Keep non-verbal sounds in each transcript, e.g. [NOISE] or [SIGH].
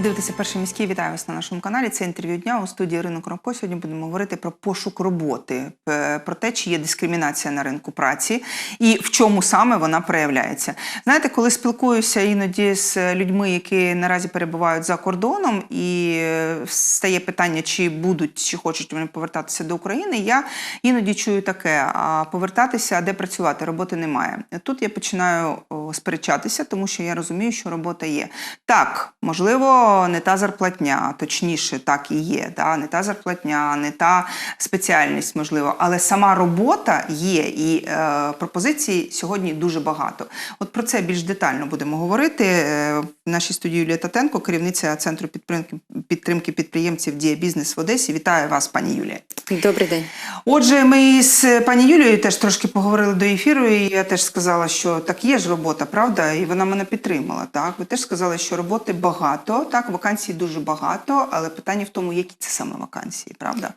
Ви дивитеся перший міський. Вітаю вас на нашому каналі. Це інтерв'ю дня у студії Ринок Ромко. Сьогодні будемо говорити про пошук роботи, е, про те, чи є дискримінація на ринку праці і в чому саме вона проявляється. Знаєте, коли спілкуюся іноді з людьми, які наразі перебувають за кордоном, і е, стає питання, чи будуть, чи хочуть вони повертатися до України. Я іноді чую таке: а повертатися, а де працювати? Роботи немає. Тут я починаю сперечатися, тому що я розумію, що робота є. Так, можливо, не та зарплатня, точніше, так і є. Да? Не та зарплатня, не та спеціальність, можливо, але сама робота є, і е, пропозицій сьогодні дуже багато. От про це більш детально будемо говорити. Е, В нашій студії Юлія Татенко, керівниця центру підтримки, підтримки підприємців Дія Бізнес в Одесі. Вітаю вас, пані Юлія. Добрий день. Отже, ми з пані Юлією теж трошки поговорили до ефіру, і я теж сказала, що так є ж робота, правда? І вона мене підтримала. Так, ви теж сказали, що роботи багато, так, вакансій дуже багато, але питання в тому, які це саме вакансії, правда?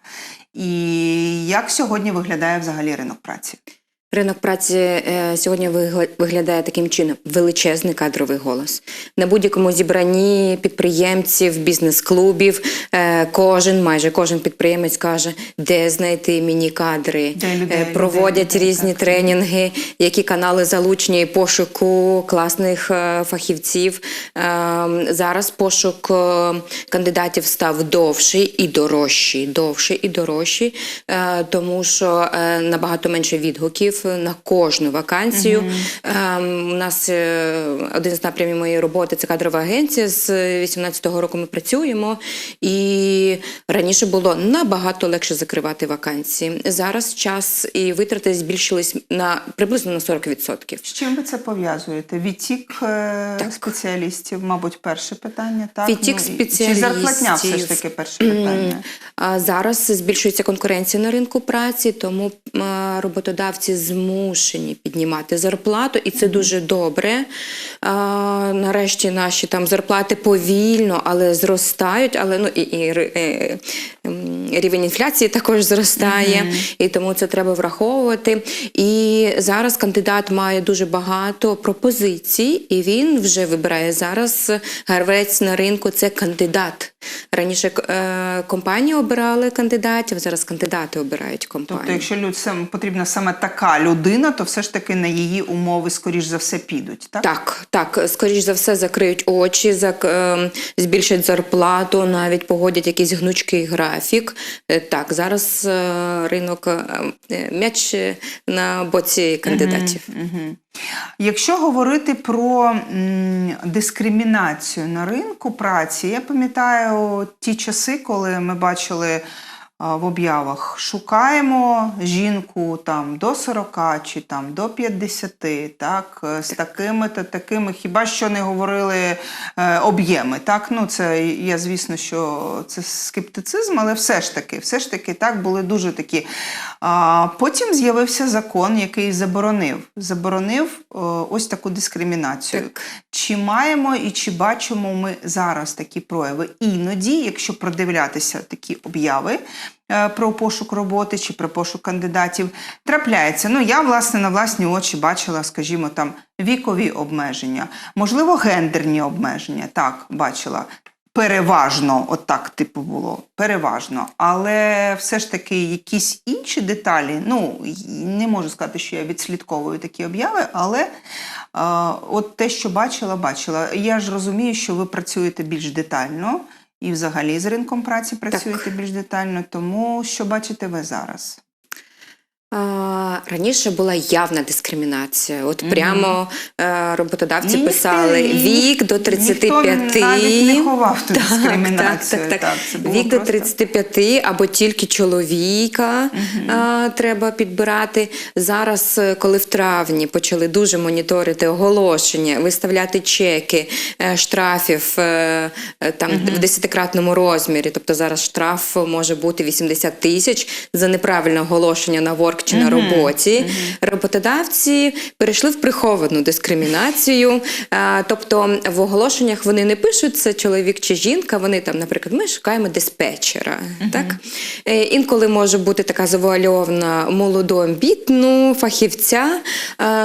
І як сьогодні виглядає взагалі ринок праці? Ринок праці е, сьогодні виглядає таким чином: величезний кадровий голос. На будь-якому зібранні підприємців, бізнес-клубів, е, кожен, майже кожен підприємець каже, де знайти мені кадри, людей, Е, проводять людей, різні так. тренінги, які канали залучені пошуку класних фахівців. Е, Зараз пошук кандидатів став довший і дорожчий, довший і дорожчий, тому що набагато менше відгуків на кожну вакансію. Е, У нас е, один з напрямів моєї роботи це кадрова агенція. З 18-го року ми працюємо, і раніше було набагато легше закривати вакансії. Зараз час і витрати збільшились на приблизно на 40%. З чим ви це пов'язуєте? Відтік е, спеціалістів, мабуть, перше питання. Так? Відтік Ну, і- Чи зарплатня все ж таки перше питання? Зараз збільшується конкуренція на ринку праці, тому роботодавці змушені піднімати зарплату, і це дуже добре. А, Нарешті наші там зарплати повільно, але зростають. Але ну і, і ри- е, ем, рівень інфляції також зростає, і тому це треба враховувати. І зараз кандидат має дуже багато пропозицій, і він вже вибирає зараз гарвець на ринку. Це кандидат. Раніше е, компанії обирали кандидатів, зараз кандидати обирають компанію. Тобто, якщо люд, сам, потрібна саме така людина, то все ж таки на її умови, скоріш за все, підуть. Так? Так, так, скоріш за все, закриють очі, зак, е, збільшать зарплату, навіть погодять якийсь гнучкий графік. Е, так, зараз е, ринок м'яч на боці кандидатів. Якщо говорити про м, дискримінацію на ринку праці, я пам'ятаю ті часи, коли ми бачили в об'явах шукаємо жінку там до 40 чи там до 50, так, е, з такими та такими, хіба що не говорили е, об'єми. Так, ну це я, звісно, що це скептицизм, але все ж таки, все ж таки, так були дуже такі. А, потім з'явився закон, який заборонив, заборонив е, ось таку дискримінацію. Так. Чи маємо і чи бачимо ми зараз такі прояви? Іноді, якщо продивлятися такі обяви про пошук роботи чи про пошук кандидатів, трапляється. Ну, я, власне, на власні очі бачила, скажімо, там вікові обмеження, можливо, гендерні обмеження. Так, бачила. Переважно, от типу було, переважно. Але все ж таки якісь інші деталі, ну не можу сказати, що я відслідковую такі обяви, але е, от те, що бачила, бачила. Я ж розумію, що ви працюєте більш детально і взагалі з ринком праці працюєте більш детально, тому що бачите ви зараз? А, Раніше була явна дискримінація. От прямо е, роботодавці Ні, писали вік до 35. Ніхто навіть не ховав ту [LAUGHS] дискримінацію. Так, так, так. було Вік до просто- 35 або тільки чоловіка а, треба підбирати. Зараз, е, коли в травні почали дуже моніторити оголошення, виставляти чеки е, штрафів там в десятикратному розмірі. Тобто зараз штраф може бути 80 тисяч за неправильне оголошення на чи на роботі. Роботодавці перейшли в приховану дискримінацію. Тобто в оголошеннях вони не пишуть це чоловік чи жінка. Вони там, наприклад, ми шукаємо диспетчера. Так? Е, Інколи може бути така завуальована молоду амбітну фахівця,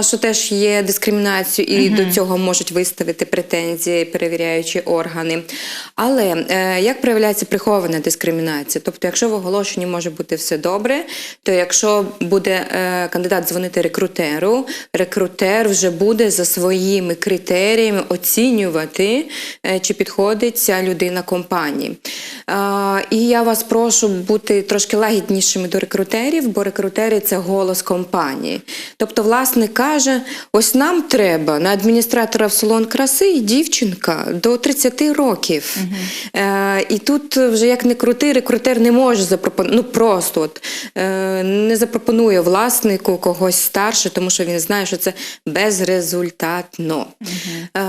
що теж є дискримінацією, і до цього можуть виставити претензії перевіряючі органи. Але е, як проявляється прихована дискримінація? Тобто, якщо в оголошенні може бути все добре, то якщо буде е, кандидат дзвонити рекрутеру, рекрутер вже буде за своїми критеріями оцінювати, е, чи підходить ця людина компанії. І я вас прошу бути трошки лагіднішими до рекрутерів, бо рекрутери це голос компанії. Тобто, власник каже: ось нам треба на адміністратора в салон краси дівчинка до 30 років. Е, і тут вже як не крути, рекрутер не може запропонувати, ну просто от, не запропонує власнику когось старше, тому що він знає, що це безрезультатно. Е,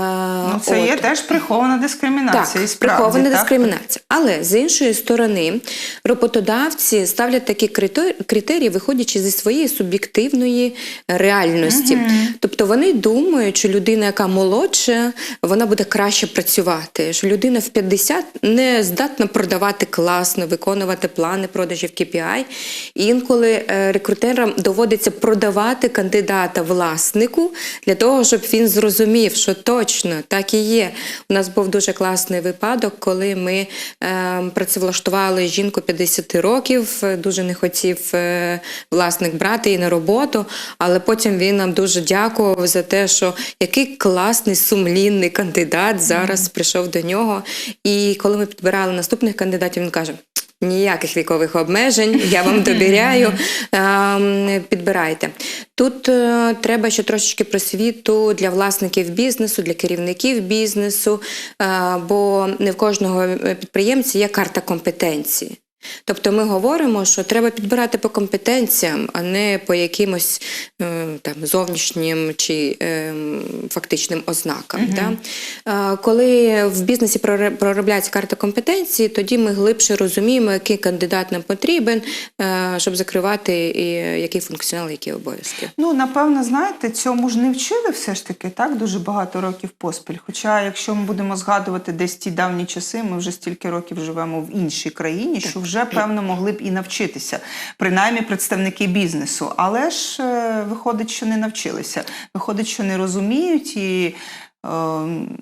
Ну, це є теж прихована дискримінація. Так, справді, прихована так? дискримінація. Але з іншої сторони, роботодавці ставлять такі критерії, виходячи зі своєї суб'єктивної реальності. Тобто вони думають, що людина, яка молодша, вона буде краще працювати. Що людина в 50 не здатна продавати класно, виконувати плани продажів KPI. І інколи е, рекрутерам доводиться продавати кандидата власнику для того, щоб він зрозумів, що точно так і є. У нас був дуже класний випадок, коли ми е, працевлаштували жінку 50 років, дуже не хотів е, власник брати її на роботу, але потім він нам дуже дякував за те, що який класний сумлінний кандидат зараз прийшов до нього. І коли ми підбирали наступних кандидатів, він каже. Ніяких вікових обмежень, я вам [LAUGHS] довіряю. ем, Підбирайте. Тут е, треба ще трошечки просвіту для власників бізнесу, для керівників бізнесу, е, бо не в кожного е, підприємця є карта компетенції. Тобто ми говоримо, що треба підбирати по компетенціям, а не по якимось е, там зовнішнім чи е, фактичним ознакам. Да? Е, коли в бізнесі проробляється карта компетенції, тоді ми глибше розуміємо, який кандидат нам потрібен, е, щоб закривати і який функціонал, які обов'язки. Ну, напевно, знаєте, цьому ж не вчили все ж таки так дуже багато років поспіль. Хоча, якщо ми будемо згадувати десь ті давні часи, ми вже стільки років живемо в іншій країні, що вже певно могли б і навчитися, принаймні представники бізнесу. Але ж е, виходить, що не навчилися. Виходить, що не розуміють і. е,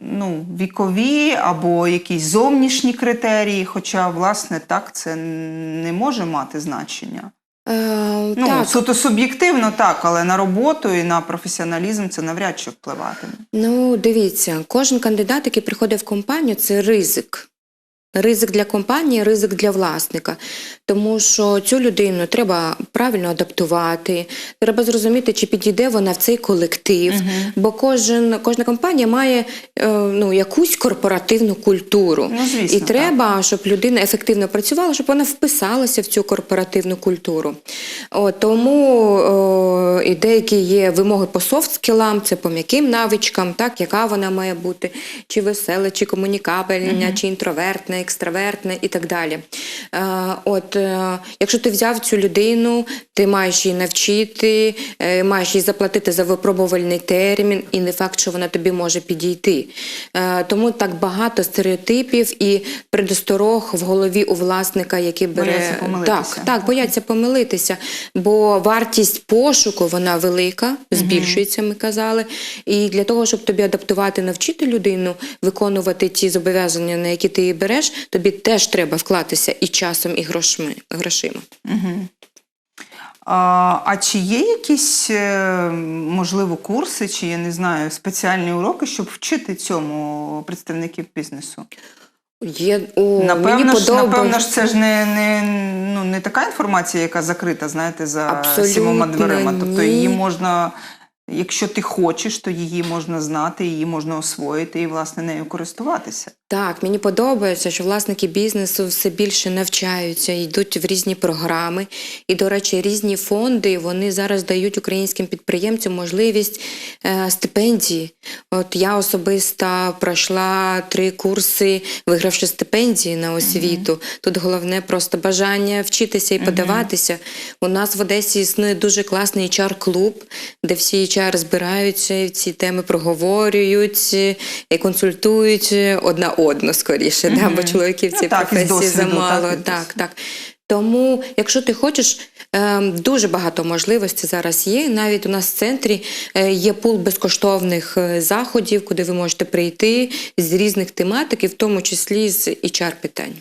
Ну, вікові або якісь зовнішні критерії, хоча, власне, так це не може мати значення. Е, Ну, так. суто суб'єктивно так, але на роботу і на професіоналізм це навряд чи впливатиме. Ну, дивіться, кожен кандидат, який приходить в компанію, це ризик. Ризик для компанії, ризик для власника. Тому що цю людину треба правильно адаптувати, треба зрозуміти, чи підійде вона в цей колектив. Бо кожен, кожна компанія має е, ну, якусь корпоративну культуру. Ну, звісно, і треба, щоб людина ефективно працювала, щоб вона вписалася в цю корпоративну культуру. От, тому о, і деякі є вимоги по софт-скілам, це по м'яким навичкам, так, яка вона має бути, чи весела, чи комунікабельна, чи інтровертна, екстравертна і так далі. Е, от, е, якщо ти взяв цю людину, ти маєш її навчити, е, маєш їй заплатити за випробувальний термін, і не факт, що вона тобі може підійти. Тому так багато стереотипів і предосторог в голові у власника, який бере Бояться помилитися. так, так, бояться помилитися, бо вартість пошуку вона велика, збільшується, ми казали. І для того, щоб тобі адаптувати, навчити людину виконувати ті зобов'язання, на які ти її береш, тобі теж треба вклатися і часом, і грошми, грошима. А, а чи є якісь, е, можливо, курси, чи я не знаю, спеціальні уроки, щоб вчити цьому представників бізнесу? Є, о, Напевно, мені ж, напевно ж, це ж не, не, ну, не така інформація, яка закрита, знаєте, за Абсолютно сімома дверима. Тобто її можна якщо ти хочеш, то її можна знати, її можна освоїти і, власне, нею користуватися. Так, мені подобається, що власники бізнесу все більше навчаються, йдуть в різні програми. І, до речі, різні фонди вони зараз дають українським підприємцям можливість е, стипендії. От я особисто пройшла три курси, вигравши стипендії на освіту. Тут головне просто бажання вчитися і подаватися. У нас в Одесі існує дуже класний HR-клуб, де всі HR збираються і ці теми проговорюють і консультують одна одну скоріше, да, бо чоловіків в цій Ну, професії замало. так, Так, так. Тому, якщо ти хочеш, е, дуже багато можливостей зараз є. Навіть у нас в центрі е, є пул безкоштовних е, заходів, куди ви можете прийти з різних тематик, і в тому числі з HR питань.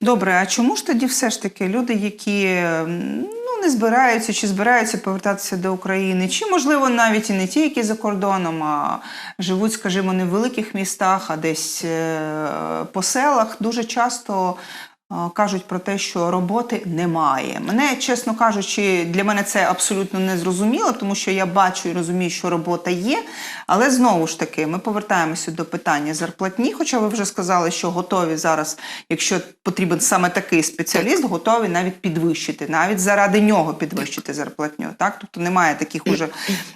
Добре, а чому ж тоді все ж таки люди, які ну, не збираються чи збираються повертатися до України, чи можливо навіть і не ті, які за кордоном, а живуть, скажімо, не в великих містах, а десь е, по селах, дуже часто. Е, Кажуть про те, що роботи немає. Мене, чесно кажучи, для мене це абсолютно не зрозуміло, тому що я бачу і розумію, що робота є. Але знову ж таки, ми повертаємося до питання зарплатні. Хоча ви вже сказали, що готові зараз, якщо потрібен саме такий спеціаліст, готові навіть підвищити, навіть заради нього підвищити зарплатню. Так, тобто немає таких уже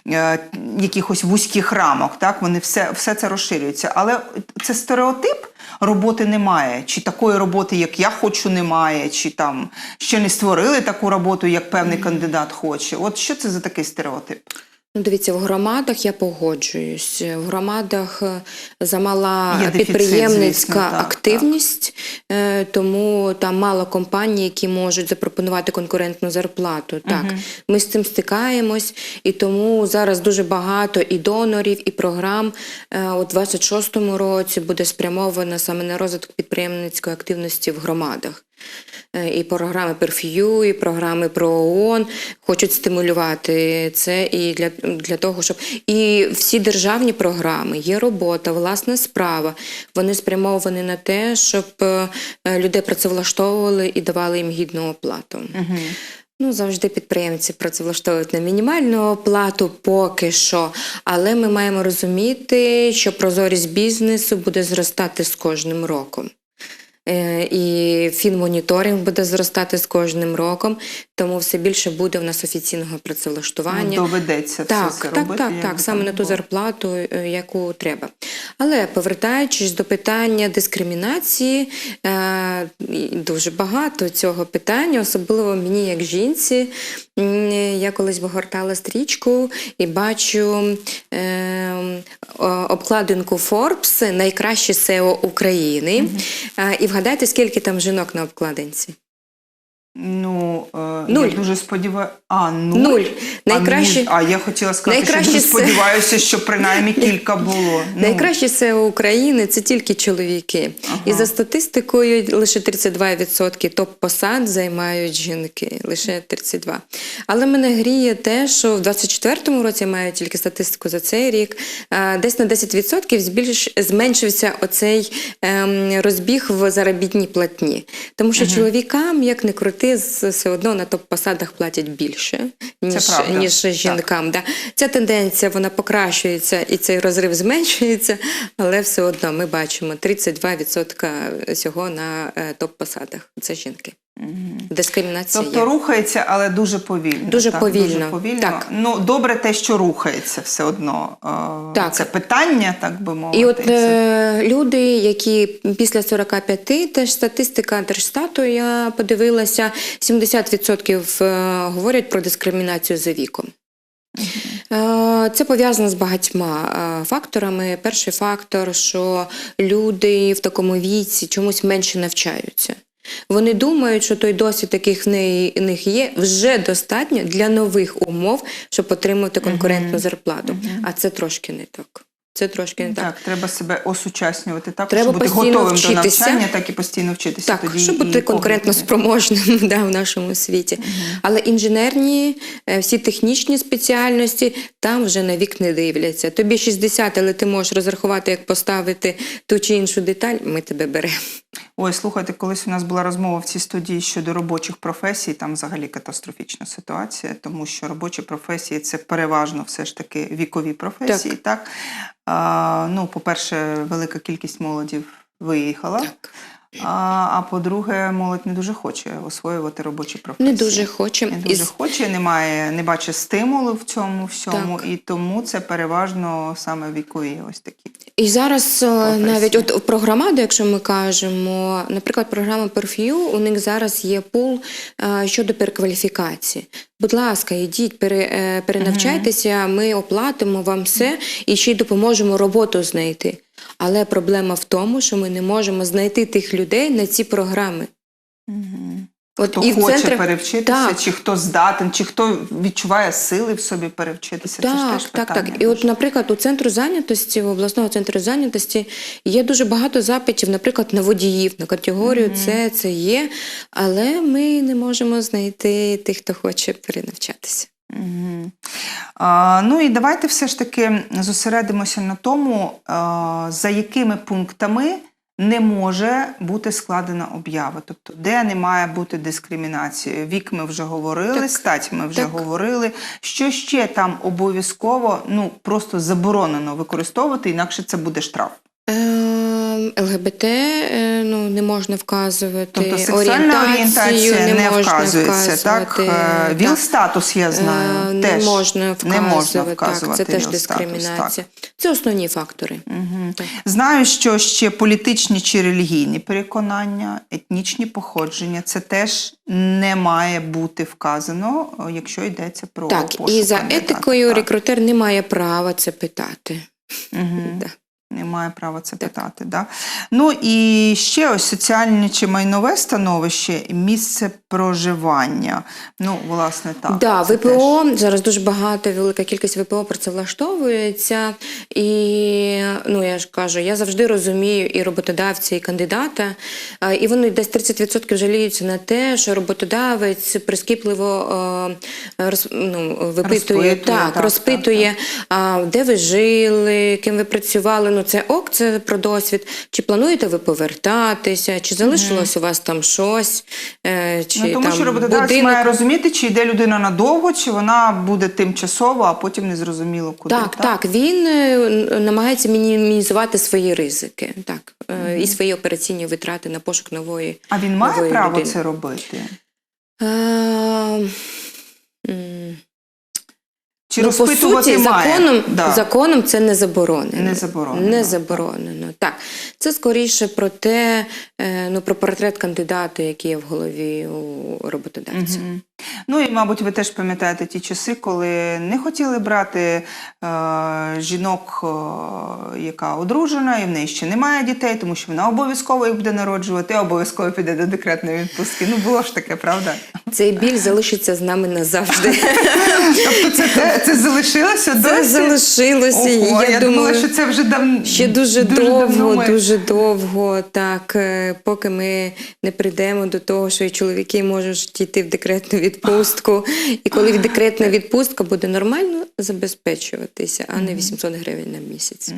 е, якихось вузьких рамок. Так, вони все, все це розширюється. Але це стереотип. Роботи немає, чи такої роботи, як я хочу, немає, чи там ще не створили таку роботу, як певний кандидат хоче. От що це за такий стереотип? Ну, дивіться, в громадах я погоджуюсь. В громадах е, замала дефіцит, підприємницька звісно, так, активність, тому там мало компаній, які можуть запропонувати конкурентну зарплату. Так, ми з цим стикаємось, і тому зараз дуже багато і донорів, і програм е, у 26-му році буде спрямовано саме на розвиток підприємницької активності в громадах. Е, І програми Перф'ю, і програми про ООН хочуть стимулювати це і для, для того, щоб і всі державні програми є робота, власна справа. Вони спрямовані на те, щоб е, людей працевлаштовували і давали їм гідну оплату. Ну, завжди підприємці працевлаштовують на мінімальну оплату поки що. Але ми маємо розуміти, що прозорість бізнесу буде зростати з кожним роком. Е, І фінмоніторинг буде зростати з кожним роком, тому все більше буде в нас офіційного працевлаштування. Доведеться Так, все це так, робити. так, так, саме на ту зарплату, е, яку треба. Але повертаючись до питання дискримінації, е, дуже багато цього питання, особливо мені як жінці. Я колись вигортала стрічку і бачу е, обкладинку Forbes найкраще SEO України. Е, І вгадайте, скільки там жінок на обкладинці? Ну, е, Нуль. я дуже сподіваюся. А, нуль. Нуль. А, Найкраще- а, я хотіла сказати, Найкраще що це- сподіваюся, що принаймні кілька було. Ну, Найкраще SEO України це тільки чоловіки. І за статистикою лише 32% топ-посад займають жінки, лише 32%. Але мене гріє те, що в 24-му році я маю тільки статистику за цей рік. а, Десь на 10% збільш зменшився оцей ем, розбіг в заробітній платні. Тому що чоловікам, як не крути, з- все одно на топ-посадах платять більше, ніж, ніж Так. жінкам. Да. Ця тенденція вона покращується і цей розрив зменшується, але все одно ми бачимо 32% цього на е, топ-посадах. Це жінки. Дискримінація Тобто рухається, але дуже повільно. Дуже так, повільно, Дуже повільно. так. Ну, добре те, що рухається все одно. е, Так. Це питання, так би мовити. І от це- е, люди, які після 45, теж статистика Держстату, я подивилася, 70% е, говорять про дискримінацію за віком. Це пов'язано з багатьма факторами. Перший фактор, що люди в такому віці чомусь менше навчаються. Вони думають, що той досвід, який в них є, вже достатньо для нових умов, щоб отримати конкурентну зарплату. А це трошки не так. Це трошки не так. Так, треба себе осучаснювати, так, Треба щоб бути готовим вчитися. до навчання, так і постійно вчитися. Так, тоді щоб бути конкурентно спроможним [LAUGHS] да, в нашому світі. Але інженерні, е, всі технічні спеціальності там вже на вік не дивляться. Тобі 60, але ти можеш розрахувати, як поставити ту чи іншу деталь, ми тебе беремо. Ой, слухайте, колись у нас була розмова в цій студії щодо робочих професій. Там взагалі катастрофічна ситуація, тому що робочі професії це переважно все ж таки вікові професії. Так, А, ну, по-перше, велика кількість молодів виїхала. Так. А, а по-друге, молодь не дуже хоче освоювати робочі професії. Не дуже хочемо. Не дуже хоче, немає, не бачить стимулу в цьому всьому, Так. і тому це переважно саме вікові ось такі. І зараз е, Професії. навіть от про громаду, якщо ми кажемо, наприклад, програма Perfume, у них зараз є пул е, щодо перекваліфікації. Будь ласка, йдіть, пере, е, перенавчайтеся, ми оплатимо вам все і ще й допоможемо роботу знайти. Але проблема в тому, що ми не можемо знайти тих людей на ці програми. От Хто і в хоче центрах- перевчитися, Так. чи хто здатен, чи хто відчуває сили в собі перевчитися. це ж Так, теж так, питання. так. І от, наприклад, у центру зайнятості, у обласного центру зайнятості є дуже багато запитів, наприклад, на водіїв, на категорію це, це є, але ми не можемо знайти тих, хто хоче перенавчатися. А, ну і давайте все ж таки зосередимося на тому, а, за якими пунктами не може бути складена об'ява. Тобто, де не має бути дискримінації. Вік ми вже говорили, Так. стать ми вже Так. говорили. Що ще там обов'язково, ну просто заборонено використовувати, інакше це буде штраф. Е, ЛГБТ е, ну, не можна вказувати. Тобто сексуальна орієнтація не, можна вказується, так? вказувати, Е, Віл статус, я знаю, Е, не теж можна вказувати. не можна так, це теж дискримінація. Це основні фактори. Так. Знаю, що ще політичні чи релігійні переконання, етнічні походження це теж не має бути вказано, якщо йдеться про Так, пошук і за етикою Так. рекрутер не має права це питати. Мгм. [LAUGHS] Да. Не має права це питати. Да? Ну і ще ось соціальне чи майнове становище, місце проживання. Ну, власне, так. да, ВПО зараз дуже багато, велика кількість ВПО працевлаштовується. І ну я ж кажу, я завжди розумію і роботодавця, і кандидата. І вони десь 30% жаліються на те, що роботодавець прискіпливо роз, ну, випитує, Розпитує, так, так, розпитує, а, де ви жили, ким ви працювали. Ну це ок, це про досвід. Чи плануєте ви повертатися, чи залишилось у вас там щось? Е, чи Ну, тому там що роботодавець будинок? має розуміти, чи йде людина надовго, чи вона буде тимчасово, а потім незрозуміло куди. Так, так, він е, намагається мінімізувати свої ризики, так, е, і свої операційні витрати на пошук нової. А він має нової право людини. це робити? Е, Чи ну, по суті, має? законом, Да. законом це не заборонено. Не заборонено, Не заборонено. Так, це скоріше про те, е, ну про портрет кандидата, який є в голові у роботодавця. Мгм. Ну і, мабуть, ви теж пам'ятаєте ті часи, коли не хотіли брати е, жінок, е, яка одружена, і в неї ще немає дітей, тому що вона обов'язково їх буде народжувати, обов'язково піде до декретної відпустки. Ну, було ж таке, правда? Цей біль залишиться з нами назавжди. Тобто це, те- це залишилося Це досі? залишилося. Ого, я, я думаю, думала, що це вже дав... Ще дуже, давно довго, ми- дуже довго, так, е, поки ми не прийдемо до того, що і чоловіки можуть йти в декретну відпустку. І коли декретна відпустка буде нормально забезпечуватися, а не 800 гривень на місяць.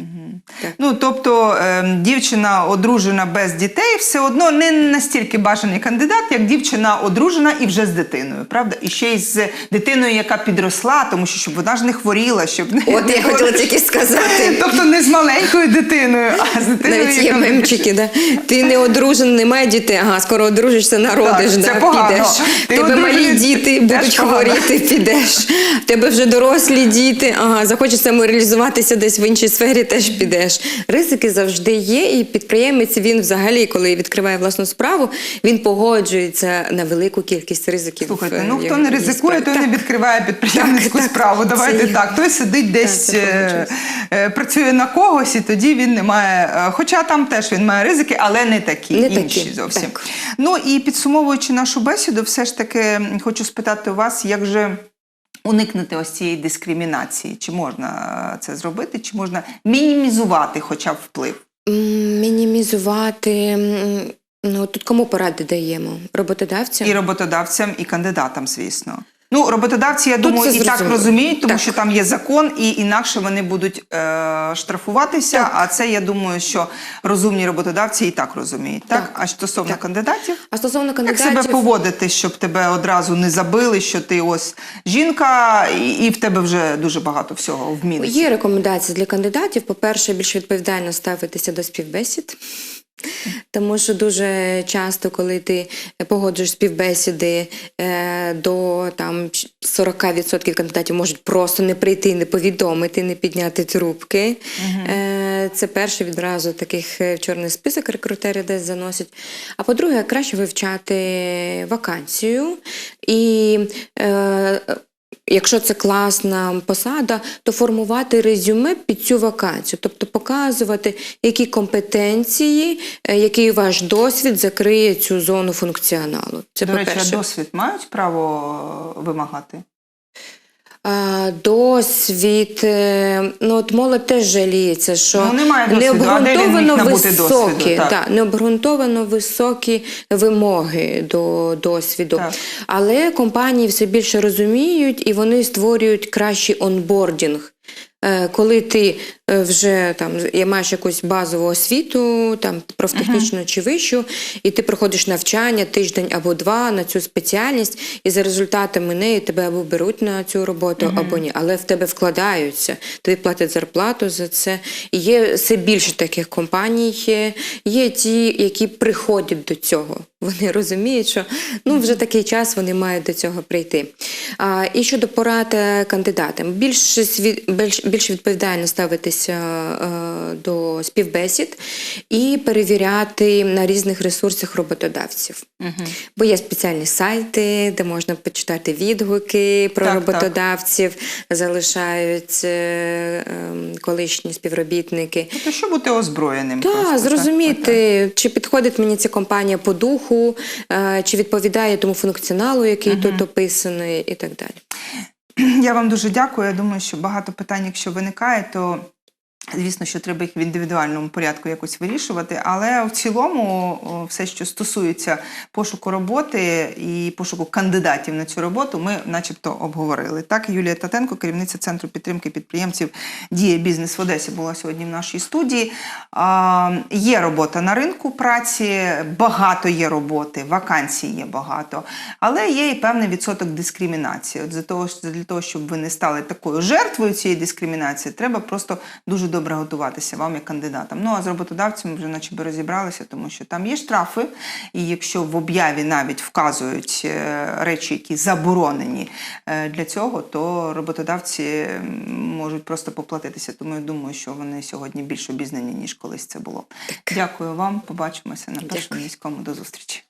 Так. Ну, тобто е, дівчина одружена без дітей все одно не настільки бажаний кандидат, як дівчина одружена і вже з дитиною, правда? І ще й з дитиною, яка підросла, тому що щоб вона ж не хворіла, щоб не От я хотіла тільки сказати. [LAUGHS] Тобто не з маленькою дитиною, а з дитиною. Навіть є мемчики, да? ти не одружений, немає дітей, ага, скоро одружишся, народиш, да, підеш. Ти Тебе малі діти будуть хворіти, підеш. Тебе вже дорослі діти, ага, захочеш самореалізуватися десь в іншій сфері, теж підеш. Ризики завжди є, і підприємець він взагалі, коли відкриває власну справу, він погоджується на велику кількість ризиків. Слухайте, ну хто не ризикує, той не відкриває підприємницьку Так, так, справу. Давайте це- так. Той сидить десь, це е, е, працює на когось, і тоді він не має. е, Хоча там теж він має ризики, але не такі, Не інші такі, зовсім. так. Ну і підсумовуючи нашу бесіду, все ж таки хочу спитати у вас, як же. Уникнути ось цієї дискримінації, чи можна е, це зробити, чи можна мінімізувати хоча б вплив? Мінімізувати. Ну, тут кому поради даємо? Роботодавцям? І роботодавцям, і кандидатам, звісно. Ну, роботодавці, я Тут думаю, і так розуміють, тому Так. що там є закон, і інакше вони будуть е, штрафуватися. А це я думаю, що розумні роботодавці і так розуміють. Так, Так. а стосовно Так. кандидатів, А стосовно як себе поводити, щоб тебе одразу не забили, що ти ось жінка, і, і в тебе вже дуже багато всього вміли. Є рекомендації для кандидатів. По-перше, більш відповідально ставитися до співбесід. Тому що дуже часто, коли ти погоджуєш співбесіди, е, до там 40% кандидатів можуть просто не прийти, не повідомити, не підняти трубки. Е, Це перше відразу таких е, в чорний список рекрутери десь заносять. А по-друге, краще вивчати вакансію і. Якщо це класна посада, то формувати резюме під цю вакансію, тобто показувати, які компетенції, е, який ваш досвід закриє цю зону функціоналу. Це До речі, а досвід мають право е, вимагати? Досвід, е, ну от молодь теж жаліється, що Ну, немає досвіду, необґрунтовано високі, досвіду, так. да, необґрунтовано високі вимоги до досвіду. Так. Але компанії все більше розуміють і вони створюють кращий онбордінг. Е, Коли ти е, вже там маєш якусь базову освіту, там профтехнічну чи вищу, і ти проходиш навчання тиждень або два на цю спеціальність, і за результатами неї тебе або беруть на цю роботу, або ні, але в тебе вкладаються, тобі платять зарплату за це. І є все більше таких компаній. Є, є ті, які приходять до цього. Вони розуміють, що ну вже такий час вони мають до цього прийти. А, і щодо порад е, кандидатам, більш, більш, більш відповідально ставитися е, до співбесід і перевіряти на різних ресурсах роботодавців. Бо є спеціальні сайти, де можна почитати відгуки про Так, так. роботодавців, залишають е, ем, колишні співробітники. Тобто, що бути озброєним? просто, Так, так? зрозуміти, чи підходить мені ця компанія по духу, е, чи відповідає тому функціоналу, який тут описаний, і так далі. Я вам дуже дякую. Я думаю, що багато питань, якщо виникає, то звісно, що треба їх в індивідуальному порядку якось вирішувати. Але в цілому, все, що стосується пошуку роботи і пошуку кандидатів на цю роботу, ми, начебто, обговорили. Так, Юлія Татенко, керівниця центру підтримки підприємців Дія бізнес в Одесі, була сьогодні в нашій студії. Є робота на ринку праці, багато є роботи, вакансій є багато, але є і певний відсоток дискримінації. От для того, щоб ви не стали такою жертвою цієї дискримінації, треба просто дуже добре готуватися вам як кандидатам. Ну а з роботодавцями вже наче би розібралися, тому що там є штрафи, і якщо в об'яві навіть вказують е, речі, які заборонені е, для цього, то роботодавці можуть просто поплатитися. Тому я думаю, що вони сьогодні більш обізнані, ніж колись це було. Дякую вам. Побачимося на першому міському. До зустрічі.